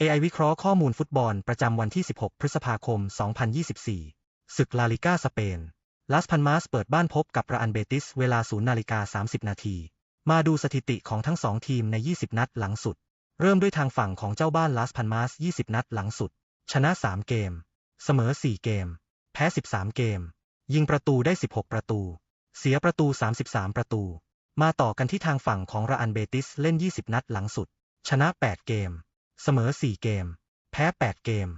AI วิเคราะห์ข้อมูลฟุตบอลประจำวันที่ 16 พฤษภาคม 2024 ศึกลาลิก้าสเปน ลาสพันมาสเปิดบ้านพบกับราอันเบติสเวลา 0 นาฬิกา 30 นาที มาดูสถิติของทั้งสองทีมใน 20 นัดหลังสุด เริ่มด้วยทางฝั่งของเจ้าบ้านลาสพันมาส 20 นัดหลังสุด ชนะ 3 เกม เสมอ 4 เกม แพ้ 13 เกม ยิงประตูได้ 16 ประตู เสียประตู 33 ประตู มาต่อกันที่ทางฝั่งของราอันเบติสเล่น 20 นัดหลังสุด ชนะ 8 เกม เสมอ 4 เกม แพ้ 8 เกม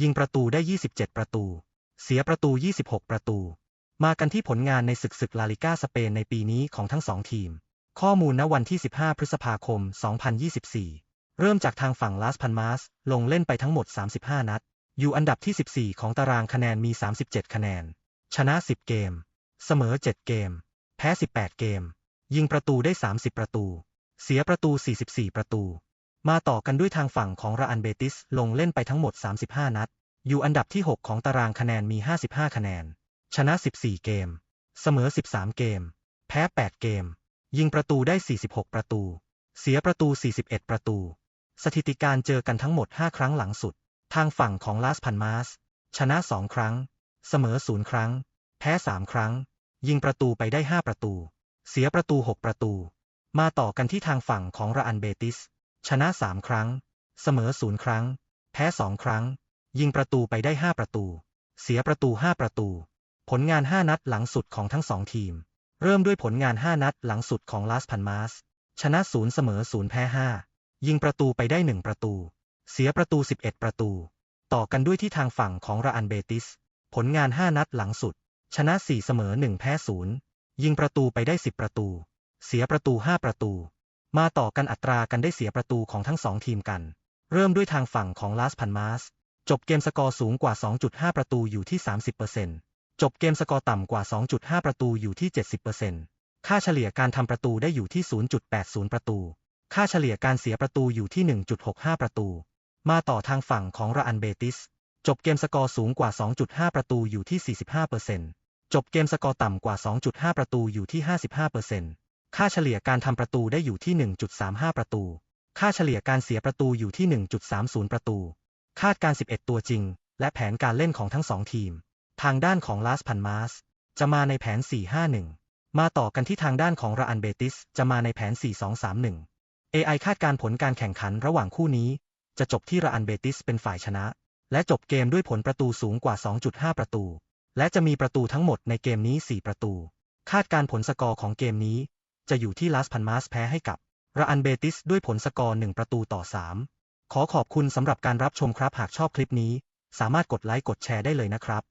ยิงประตูได้ 27 ประตู เสียประตู 26 ประตู มากันที่ผลงานในศึกศึกลาลิก้าสเปนในปีนี้ของทั้งสองทีม ข้อมูลณวันที่ 15 พฤษภาคม 2024 เริ่มจากทางฝั่งลาสพันมาสลงเล่นไปทั้งหมด 35 นัด อยู่อันดับที่ 14 ของตารางคะแนนมี 37 คะแนน ชนะ 10 เกม เสมอ 7 เกม แพ้ 18 เกม ยิงประตูได้ 30 ประตู เสียประตู 44 ประตู มาต่อกันด้วยทางฝั่งของราอันเบติสลงเล่นไปทั้งหมด 35 นัด อยู่อันดับที่ 6 ของตารางคะแนนมี 55 คะแนน ชนะ 14 เกม เสมอ 13 เกม แพ้ 8 เกม ยิงประตูได้ 46 ประตู เสียประตู 41 ประตู สถิติการเจอกันทั้งหมด 5 ครั้งหลังสุด ทางฝั่งของลาสพันมาสชนะ 2 ครั้ง เสมอ 0 ครั้ง แพ้ 3 ครั้ง ยิงประตูไปได้ 5 ประตู เสียประตู 6 ประตู มาต่อกันที่ทางฝั่งของราอันเบติส ชนะ3ครั้ง เสมอ0ครั้ง แพ้2ครั้ง ยิงประตูไปได้5ประตู เสียประตู5ประตู ผลงาน5นัดหลังสุดของทั้งสองทีม เริ่มด้วยผลงาน5นัดหลังสุดของลาสพันมาสชนะ0เสมอ0แพ้5ยิงประตูไปได้1ประตู เสียประตู11ประตู ต่อกันด้วยที่ทางฝั่งของราอันเบติส ผลงาน5นัดหลังสุด ชนะ4เสมอ1แพ้0ยิงประตูไปได้10ประตู เสียประตู5ประตู มาต่อกันอัตรากันได้เสียประตูของทั้งสองทีมกัน เริ่มด้วยทางฝั่งของลาสพันมาสจบเกมสกอร์สูงกว่า 2.5 ประตูอยู่ที่ 30%จบเกมสกอร์ต่ำกว่า 2.5 ประตูอยู่ที่ 70%ค่าเฉลี่ยการทำประตูได้อยู่ที่ 0.80 ประตู ค่าเฉลี่ยการเสียประตูอยู่ที่ 1.65 ประตู มาต่อทางฝั่งของราอันเบติส จบเกมสกอร์สูงกว่า 2.5 ประตูอยู่ที่ 45%จบเกมสกอร์ต่ำกว่า 2.5 ประตูอยู่ที่ 55% ค่าเฉลี่ยการทำประตูได้อยู่ที่ 1.35 ประตู ค่าเฉลี่ยการเสียประตูอยู่ที่ 1.30 ประตู คาดการ 11 ตัวจริง และแผนการเล่นของทั้งสองทีม ทางด้านของลาสพันมาสจะมาในแผน 4-5-1 มาต่อกันที่ทางด้านของราอันเบติส จะมาในแผน 4-2-3-1 AI คาดการผลการแข่งขันระหว่างคู่นี้ จะจบที่ราอันเบติสเป็นฝ่ายชนะ และจบเกมด้วยผลประตูสูงกว่า 2.5 ประตู และจะมีประตูทั้งหมดในเกมนี้ 4 ประตู คาดการผลสกอร์ของเกมนี้ จะอยู่ที่ลาสพันมาสแพ้ให้กับระอันเบติสด้วยผลสกอร์ 1 ประตูต่อ 3 ขอขอบคุณสำหรับการรับชมครับหากชอบคลิปนี้ สามารถกดไลค์กดแชร์ได้เลยนะครับ